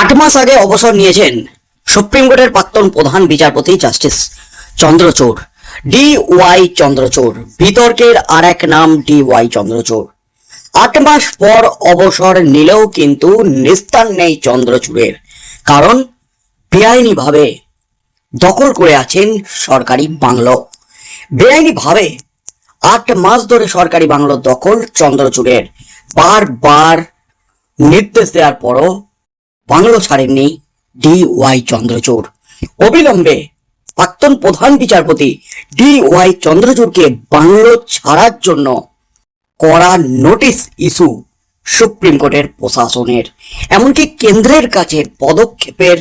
আট মাস আগে অবসর নিয়েছেন সুপ্রিম কোর্টের প্রাক্তন প্রধান বিচারপতি justice Chandrachud, D Y Chandrachud, বিতর্কের আর এক নাম ডি ওয়াই চন্দ্রচূড়। আট মাস পর অবসর নিলেও কিন্তু নিস্তার নেই চন্দ্রচূড়ের, কারণ বেআইনিভাবে দখল করে আছেন সরকারি বাংলো। বেআইনিভাবে আট মাস ধরে সরকারি বাংলো দখল চন্দ্রচূড়ের। বারবার নির্দেশ দেওয়ার পরও বাংলো ছাড়েননি ডি ওয়াই চন্দ্রচূড়। অবিলম্বে প্রাক্তন প্রধান বিচারপতি ডি ওয়াই চন্দ্রচূড়কে বাংলো ছাড়ার জন্য কড়া নোটিশ ইস্যু সুপ্রিম কোর্টের প্রশাসনের। এমনকি কেন্দ্রের কাছে পদক্ষেপের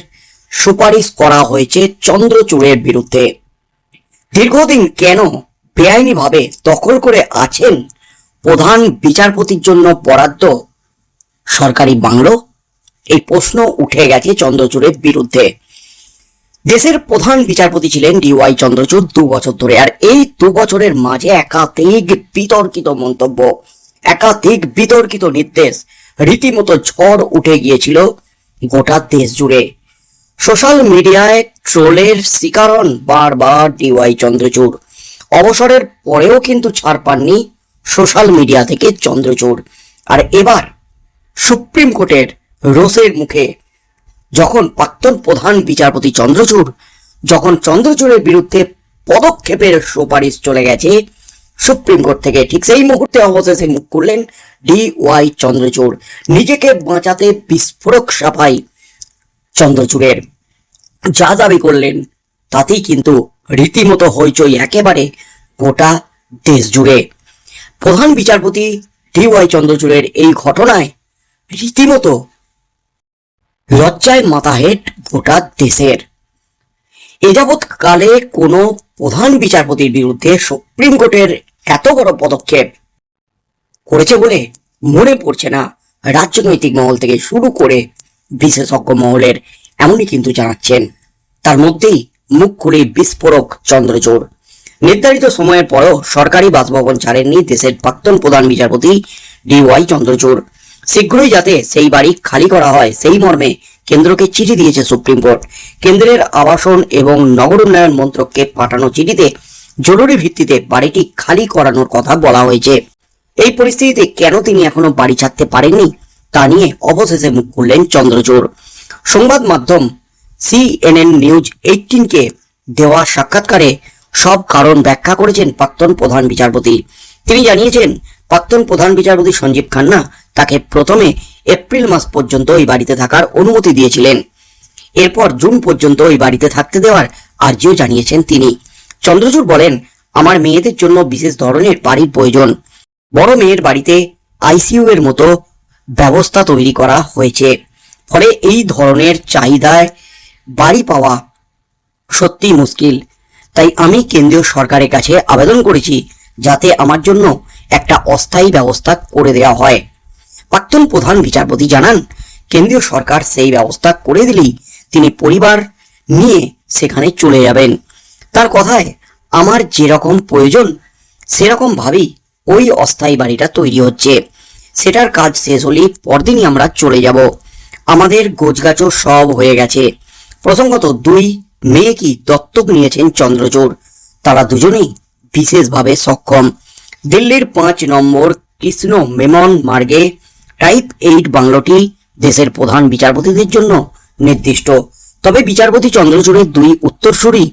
সুপারিশ করা হয়েছে চন্দ্রচূড়ের বিরুদ্ধে। দীর্ঘদিন কেন বেআইনিভাবে দখল করে আছেন প্রধান বিচারপতির জন্য বরাদ্দ সরকারি বাংলো? এই প্রশ্ন উঠে গেছে চন্দ্রচূড়ের বিরুদ্ধে। দেশের প্রধান বিচারপতি ছিলেন ডিওয়াই চন্দ্রচূড় দু বছর ধরে, আর এই দু বছরের মাঝে একাধিক বিতর্কিত মন্তব্য, একাধিক বিতর্কিত নির্দেশ, রীতিমতো ঝড় উঠে গিয়েছিল গোটা দেশ জুড়ে। সোশ্যাল মিডিয়ায় ট্রোলের শিকারণ বারবার ডিওয়াই চন্দ্রচূড়। অবসরের পরেও কিন্তু ছাড় পাননি সোশ্যাল মিডিয়া থেকে চন্দ্রচূড়। আর এবার সুপ্রিম কোর্টের রোষের মুখে। যখন প্রাক্তন প্রধান বিচারপতি চন্দ্রচূড়, যখন চন্দ্রচূড়ের বিরুদ্ধে পদক্ষেপের সুপারিশ চলে গেছে, সুপ্রিম কোর্ট থেকে ঠিক সেই মুহূর্তে অবশেষে মুখ করলেন ডি ওয়াই চন্দ্রচূড়। নিজেকে বাঁচাতে বিস্ফোরক সাফাই চন্দ্রচূড়ের। যা দাবি করলেন, তাতেই কিন্তু রীতিমতো হইচই একেবারে গোটা দেশ জুড়ে। প্রধান বিচারপতি ডি ওয়াই চন্দ্রচূড়ের এই ঘটনায় রীতিমতো লজ্জায় মাথা হেট গোটা দেশের। এ কালে কোনো প্রধান বিচারপতির বিরুদ্ধে সুপ্রিম কোর্টের এত বড় পদক্ষেপ করেছে বলে মনে পড়ছে না। রাজনৈতিক মহল থেকে শুরু করে বিশেষজ্ঞ মহলের এমনই কিন্তু জানাচ্ছেন। তার মধ্যেই মুখ খুলে বিস্ফোরক চন্দ্রচূড়। নির্ধারিত সময়ের পরও সরকারি বাসভবন ছাড়েননি দেশের প্রাক্তন প্রধান বিচারপতি ডি ওয়াই চন্দ্রচূড়। শীঘ্রই যাতে সেই বাড়ি খালি করা হয়, সেই মর্মে কেন্দ্রকে চিঠি দিয়েছে সুপ্রিম কোর্ট। কেন্দ্রের আবাসন এবং নগর উন্নয়ন মন্ত্রককে পাঠানো চিঠিতে জরুরি ভিত্তিতে বাড়িটি খালি করানোর কথা বলা হয়েছে। এই পরিস্থিতিতে কেন তিনি এখনও বাড়ি ছাড়তে পারেননি, তা নিয়ে অবশেষে মুখ খুললেন চন্দ্রচূড়। সংবাদ মাধ্যম সিএনএন নিউজ এইটিনকে দেওয়া সাক্ষাৎকারে সব কারণ ব্যাখ্যা করেছেন প্রাক্তন প্রধান বিচারপতি। তিনি জানিয়েছেন প্রাক্তন প্রধান বিচারপতি সঞ্জীব খান্না তাকে প্রথমে এপ্রিল মাস পর্যন্ত ওই বাড়িতে থাকার অনুমতি দিয়েছিলেন। এরপর জুন পর্যন্ত ওই বাড়িতে থাকতে দেওয়ার আর্জিও জানিয়েছেন তিনি। চন্দ্রচূড় বলেন, আমার মেয়েদের জন্য বিশেষ ধরনের বাড়ির প্রয়োজন। বড় মেয়ের বাড়িতে আইসিইউ এর মতো ব্যবস্থা তৈরি করা হয়েছে। ফলে এই ধরনের চাহিদায় বাড়ি পাওয়া সত্যি মুশকিল। তাই আমি কেন্দ্রীয় সরকারের কাছে আবেদন করেছি যাতে আমার জন্য একটা অস্থায়ী ব্যবস্থা করে দেওয়া হয়। প্রাক্তন প্রধান বিচারপতি জানান, কেন্দ্রীয় সরকার সেই ব্যবস্থা করে দিলেই তিনি পরিবার নিয়ে সেখানে চলে যাবেন। তার কথায়, আমার যেরকম প্রয়োজন, সেরকম ভাবেই ওই অস্থায়ী বাড়িটা তৈরি হচ্ছে। সেটার কাজ শেষ হলেই পরদিনই আমরা চলে যাব। আমাদের গোছগাছও সব হয়ে গেছে। প্রসঙ্গত দুই মেয়ে কি দত্তক নিয়েছেন চন্দ্রচূড়। তারা দুজনেই বিশেষভাবে সক্ষম। দিল্লির পাঁচ নম্বর কৃষ্ণ মেমন মার্গে টাইপ এইট বাংলোটি দেশের প্রধান বিচারপতিদের জন্য নির্দিষ্ট। তবে বিচারপতি চন্দ্রচূড়ের দুই উত্তরসূরি,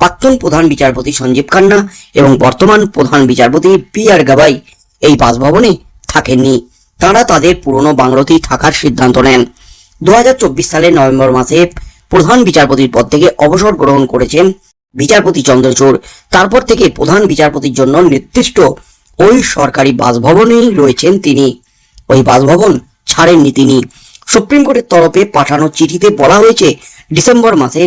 প্রাক্তন প্রধান বিচারপতি সঞ্জীব খান্না এবং বর্তমান প্রধান বিচারপতি পি আর গাবাই এই বাসভবনে থাকেননি। তারা তাদের পুরনো বাংলোতেই থাকার সিদ্ধান্ত নেন। দুই হাজার চব্বিশ সালের নভেম্বর মাসে প্রধান বিচারপতির পদ থেকে অবসর গ্রহণ করেছেন বিচারপতি চন্দ্রচূড়। তারপর থেকে প্রধান বিচারপতির জন্য নির্দিষ্ট ওই সরকারি বাসভবনেই রয়েছেন তিনি। ওই বাসভবন ছাড়েননি তিনি। সুপ্রিম কোর্টের তরফে পাঠানো চিঠিতে বলা হয়েছে, ডিসেম্বর মাসে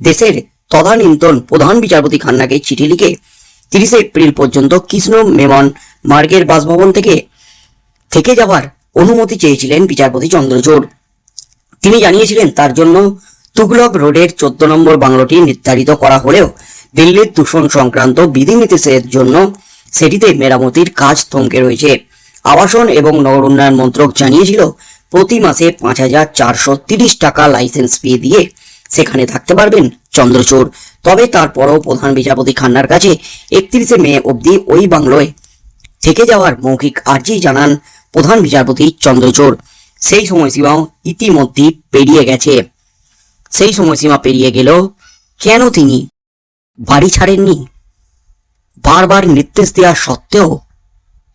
দেশের তদানীন্তন প্রধান বিচারপতি খান্নাকে চিঠি লিখে তিরিশে এপ্রিল পর্যন্ত কৃষ্ণ মেমন মার্গের বাসভবন থেকে থেকে যাওয়ার অনুমতি চেয়েছিলেন বিচারপতি চন্দ্রচূড়। তিনি জানিয়েছিলেন, তার জন্য তুগলক রোডের চোদ্দ নম্বর বাংলোটি নির্ধারিত করা হলেও দিল্লির দূষণ সংক্রান্ত বিধিনির্দেশের জন্য সেটিতে মেরামতির কাজ থমকে রয়েছে। আবাসন এবং নগর উন্নয়ন মন্ত্রক জানিয়েছিল, প্রতি মাসে পাঁচ হাজার চারশো তিরিশ টাকা লাইসেন্স ফি দিয়ে সেখানে থাকতে পারবেন চন্দ্রচূড়। তবে তারপরও প্রধান বিচারপতি খান্নার কাছে একত্রিশে মে অবধি ওই বাংলোয় থেকে যাওয়ার মৌখিক আর্জি জানান প্রধান বিচারপতি চন্দ্রচূড়। সেই সময়সীমাও ইতিমধ্যেই পেরিয়ে গেছে। সেই সময়সীমা পেরিয়ে গেল কেন তিনি বাড়ি ছাড়েননি? বারবার নির্দেশ দেওয়া সত্ত্বেও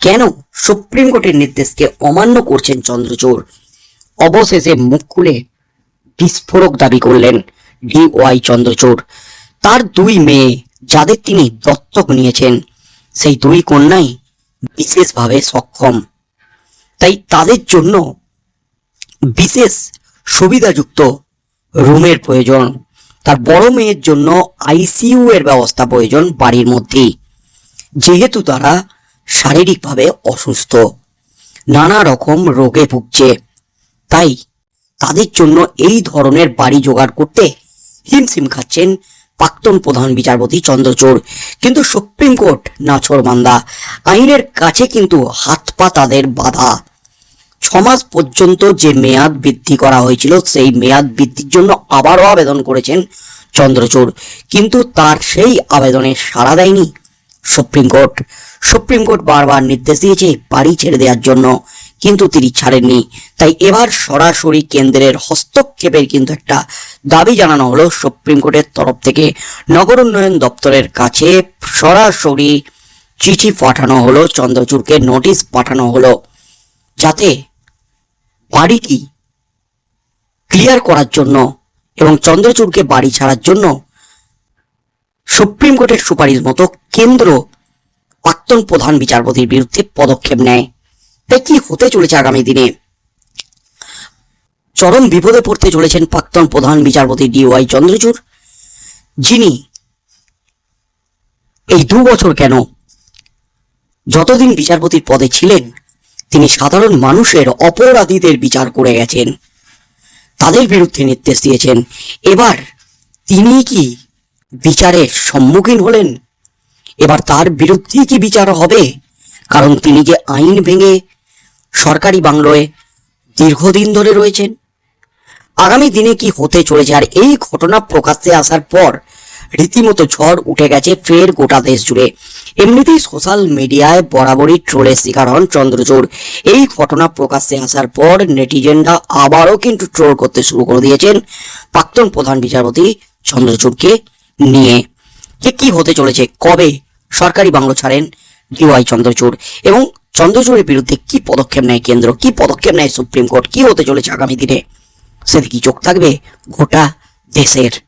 কেন সুপ্রিম কোর্টের নির্দেশকে অমান্য করছেন চন্দ্রচূড়? অবশেষে মুখ খুলে বিস্ফোরক দাবি করলেন ডিওয়াই চন্দ্রচূড়। তার দুই মেয়ে, যাদের তিনি দত্তক নিয়েছেন, সেই দুই কন্যাই বিশেষভাবে সক্ষম। তাই তাদের জন্য বিশেষ সুবিধাযুক্ত রুমের প্রয়োজন। তার বড় মেয়ের জন্য আইসিইউ এর ব্যবস্থা প্রয়োজন বাড়ির মধ্যেই। যেহেতু তারা শারীরিকভাবে অসুস্থ, নানা রকম রোগে ভুগছে, তাই তাদের জন্য এই ধরনের বাড়ি জোগাড় করতে হিমশিম খাচ্ছেন প্রাক্তন প্রধান বিচারপতি চন্দ্রচূড়। কিন্তু সুপ্রিম কোর্ট নাছর মান্দা, আইনের কাছে কিন্তু হাত পা তাদের বাধা। ছমাস পর্যন্ত যে মেয়াদ বৃদ্ধি করা হয়েছিল, সেই মেয়াদ বৃদ্ধির জন্য আবারও আবেদন করেছেন চন্দ্রচূড়। কিন্তু তার সেই আবেদনে সাড়া দেয়নি। Supreme court. সুপ্রিম কোর্ট বারবার নির্দেশ দিয়েছে বাড়ি ছেড়ে দেওয়ার জন্য, কিন্তু তিনি ছাড়েননি। তাই এবার সরাসরি কেন্দ্রের হস্তক্ষেপের কিন্তু একটা দাবি জানানো হলো সুপ্রিম কোর্টের তরফ থেকে। নগর উন্নয়ন দপ্তরের কাছে সরাসরি চিঠি পাঠানো হলো, চন্দ্রচূড়কে নোটিশ পাঠানো হলো। যাতে বাড়িটি ক্লিয়ার করার জন্য এবং চন্দ্রচূড়কে বাড়ি ছাড়ার জন্য সুপ্রিম কোর্টের সুপারিশ মতো কেন্দ্র প্রাক্তন প্রধান বিচারপতির বিরুদ্ধে পদক্ষেপ নেয়। তাই কি হতে চলেছে আগামী দিনে? চরম বিপদে পড়তে চলেছেন প্রাক্তন প্রধান বিচারপতি ডিওয়াই চন্দ্রচূড়। যিনি এই দু বছর কেন যতদিন বিচারপতির পদে ছিলেন, তিনি সাধারণ মানুষের অপরাধীদের বিচার করে গেছেন। তাদের বিরুদ্ধে নির্দেশ দিয়েছেন। এবার তিনি কি বিচারের সম্মুখীন হলেন। এবার তার বিরুদ্ধেই কি বিচার হবে? কারণ তিনি যে আইন ভেঙে সরকারি বাংলোয় দীর্ঘদিন ধরে রয়েছেন। আগামী দিনে কি হতে চলেছে আর এই ঘটনা প্রকাশ্যে আসার পর রীতিমতো ঝড় উঠে গেছে ফের গোটা দেশ জুড়ে। এমনিতেই সোশ্যাল মিডিয়ায় বরাবরই ট্রোলের শিকার হন চন্দ্রচূড়। এই ঘটনা প্রকাশ্যে আসার পর নেটিজেনরা আবারও কিন্তু ট্রোল করতে শুরু করে দিয়েছেন। প্রাক্তন প্রধান বিচারপতি চন্দ্রচূড়কে। নিয়ে। যে কি হতে চলেছে? কবে সরকারি বাংলো ছাড়েন ডিওয়াই চন্দ্রচূড়? এবং চন্দ্রচূড়ের বিরুদ্ধে কি পদক্ষেপ নেয় কেন্দ্র? কি পদক্ষেপ নেয় সুপ্রিম কোর্ট? কি হতে চলেছে আগামী দিনে? সেদিকে চোখ থাকবে? গোটা দেশের